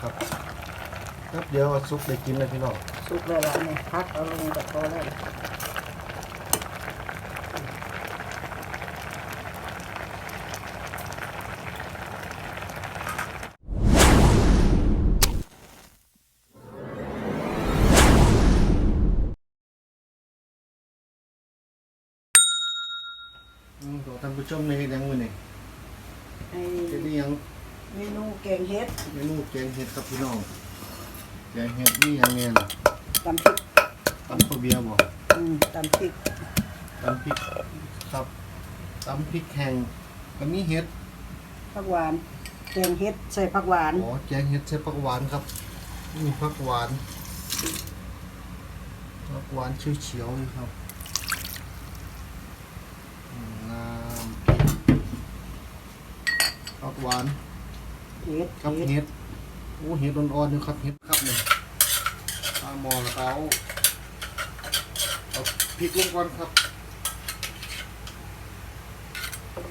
ครับแป๊บเดียวซุปได้กินเลยพี่น้องสุกเลยละนี่พักเอาลงกับโตเลยอืมขอท่านผู้ชมในเฮ็ดหยังมื้อนี้ไอ้เฮ็ดนี่ยัง เมนูแกงเห็ดเมนูแกงเห็ดครับพี่น้อง แกงเห็ดนี่ยังไงล่ะตำพริกตำข้าวเบียร์บ่อืมตำพริกตำพริกครับตำพริกแห้งก็มีเห็ดผักหวานแกงเห็ดใส่ผักหวานอ๋อแกงเห็ดใส่ผักหวานครับมีผักหวานผักหวานเฉียวๆอยู่ครับอืมน้ำพริกผักหวาน เห็ดครับเห็ดเห็ดโอ้เห็ดอ่อนๆอยู่ครับเห็ดครับเนี่ยตาหมอแล้วก็เอาเอาพริกลงก่อนครับ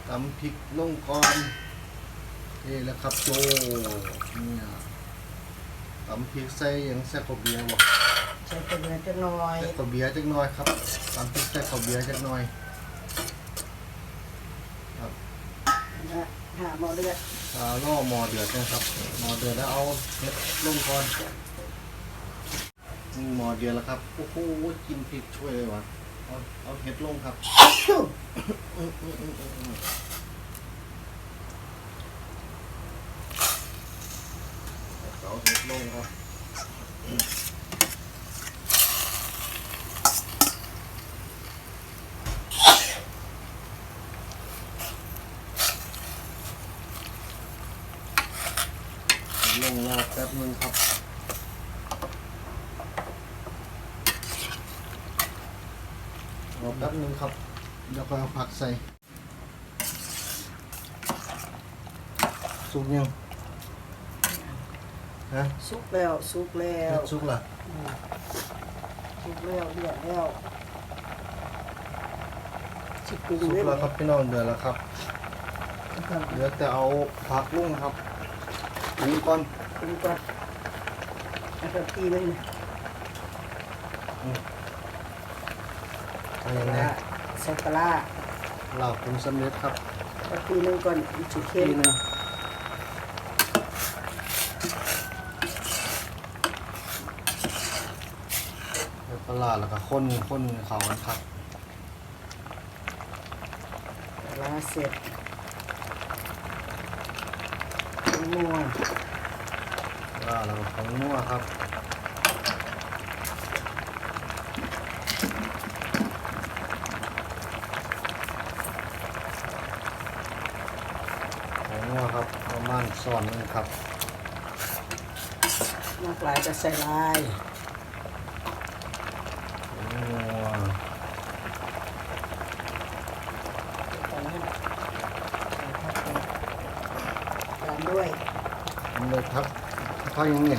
ตำพริกลงก่อนนี่แหละครับโจเนี่ยตำพริกใส่หยังใส่ข้าวเบียร์บ่ใส่กระเบือจะหน่อยใส่ข้าวเบียร์จักหน่อยครับตำพริกใส่ข้าวเบียร์จักหน่อยนะหาหมอเลือดอ่า ล่อหมอเดือดนะครับหมอเดือดแล้วเอาเห็ดลงก่อนหมอเดือดแล้วครับโอ้โหกินพริกช่วยเลยวะเอาเอาเห็ดลงครับเอาเห็ดลงครับอืมลงรอแป๊ บนึงครับ รอแป๊บนึงครับแล้วก็เอาผักใส่ สุกยังฮะสุกแล้วสุกแล้เฮ็วดสุกล่ะสุกแล้วเดือดแล้วสิปรุงสุกด้วยแล้วครับพี่น้องเดือดแล้วครับเหลือแต่เอาผักลงครับ ปรุงก่อนปรุงก่อนแล้วก็ตีเลยนะอะไรยังไงใส่ปลาร้าลาบปรุงสำเร็จครับแล้วตีนึงก่อนอีกจุดเค็ทีมหนึงแล้วปลาร้าแล้วก็ข้นข้นเขากันครับ ปลาร้าเสร็จ นัวว่าร้าของนัวครับของนัวครับประมาณซ้อนหนึงครับมากลายจะใส่ลาย ของงัว ตามด้วย มัน เลยพักพักอยังไง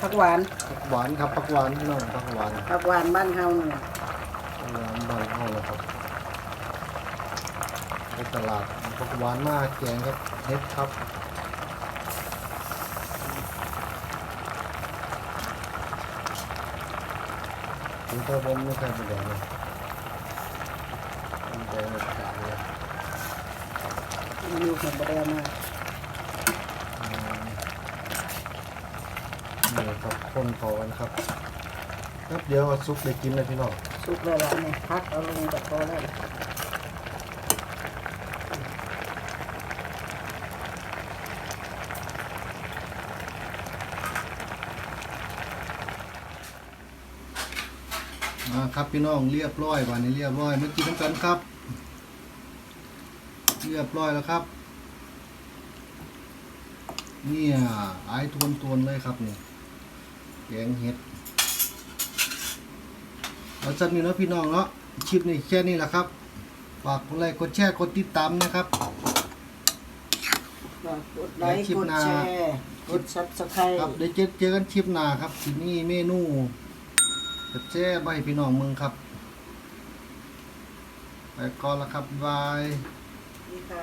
ผักหวานผักหวานครับผักหวานพี่น้องผักหวานผักหวานบ้านเฮาเนี่ยผักหวานบ้านเฮาเลยครับไปตลาดผักหวานมากแกงครับเฮ็ดครับถึงตัวผมไม่ใช่เป็นแดงเลยเป็นแดงแบบขาวเลยเมนูของบะเดมาอื นี่ครับคนพอกันครับแป๊บเดียวซุปได้กินเลยพี่น้องสุกเลยละนี่พักเอาลงกับโตเลยอ่าครับพี่น้องเรียบร้อยวันนี้เรียบร้อยมากินน้ำกันครับ เรียบร้อยแล้วครับ เนี่ยไอ้ทวนทวนๆเลยครับนี่ แกงเห็ดเอาสั้นนี้เนาะพี่น้องเนาะคลิปนี้แค่นี้แหละครับฝากกดไลค์กดแชร์กดติดตามนะครับ ก็กดไลค์คลิปกดหน้าแชร์กดซับสไครครับต์เดี๋ยวเจอเจอกันคลิปหน้าครับที่นี่เมนูแจ้ใบพี่น้องเมืองครับ ไปก่อนแล้วครับบาย นี่ค่ะ